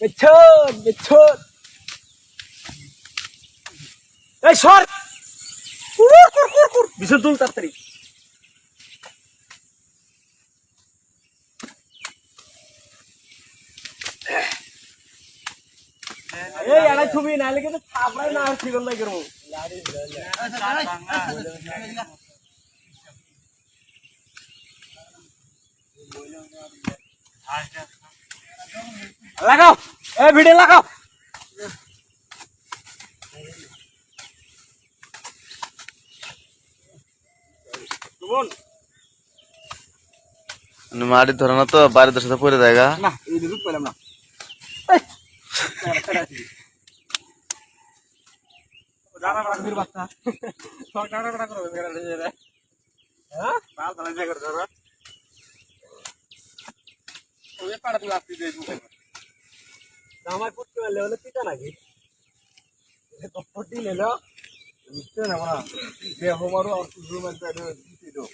পেছন পেছন এই সর। কুর কুর কুর কুর বিছন তুল তাড়াতাড়ি। এই আড়া ছবি নালে কিন্তু থাপড়াই না আর ঠিক নাই করব। লাগাও। এই ভিডিও লাগাও। মাটি ধরে না তো বাড়িতে সাথে পড়ে যায় গা। না এই দুধ পেলাম না। হ্যাঁ আমার করতে পারলে হলে পিতা নাকি? কপটি লেলো বুঝতে না। মা দেহ মারো আর তুই দিতে দাও